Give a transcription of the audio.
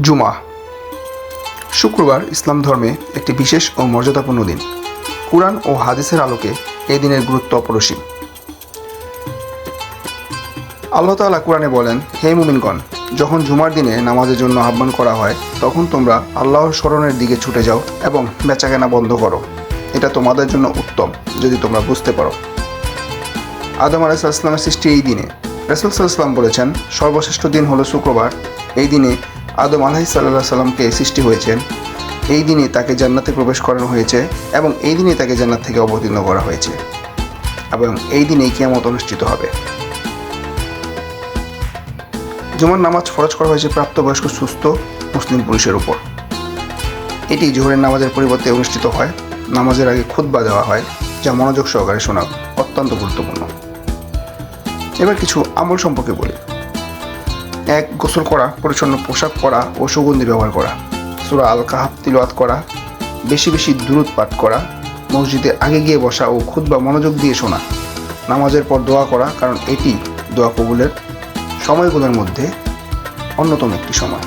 জুমা। শুক্রবার ইসলাম ধর্মে একটি বিশেষ ও মর্যাদাপূর্ণ দিন। কুরআন ও হাদিসের আলোকে এই দিনের গুরুত্ব অপরসীম। আল্লাহ তাআলা কোরআনে বলেন, হে মুমিনগণ, যখন জুমার দিনে নামাজের জন্য আহ্বান করা হয়, তখন তোমরা আল্লাহর স্মরণের দিকে ছুটে যাও এবং বেচাকেনা বন্ধ করো। এটা তোমাদের জন্য উত্তম, যদি তোমরা বুঝতে পারো। আদম আলাইসাল্লামের সৃষ্টি এই দিনে। রসুল সাল্লাম বলেছেন, সর্বশ্রেষ্ঠ দিন হলো শুক্রবার। এই দিনে আদম আলাহি সাল্লাহ সাল্লামকে সৃষ্টি হয়েছেন। এই দিনে তাকে জান্নাতে প্রবেশ করানো হয়েছে এবং এই দিনে তাকে জান্নাত থেকে অবতীর্ণ করা হয়েছে। এবং এই দিনেই কিয়ামত অনুষ্ঠিত হবে। জুমার নামাজ ফরজ করা হয়েছে প্রাপ্তবয়স্ক, সুস্থ, মুসলিম পুরুষের উপর। এটি জোহরের নামাজের পরিবর্তে অনুষ্ঠিত হয়। নামাজের আগে খুতবা দেওয়া হয়, যা মনোযোগ সহকারে শোনা অত্যন্ত গুরুত্বপূর্ণ। এবার কিছু আমল সম্পর্কে বলি। এক গোসল করা, পরিচ্ছন্ন পোশাক পরা ও সুগন্ধি ব্যবহার করা। সুরা আল কাহাব তিলওয়াত করা, বেশি বেশি দূরত পাঠ করা, মসজিদে আগে গিয়ে বসা ও খুতবা মনোযোগ দিয়ে শোনা, নামাজের পর দোয়া করা, কারণ এটি দোয়া কবুলের সময়গুলোর মধ্যে অন্যতম একটি সময়।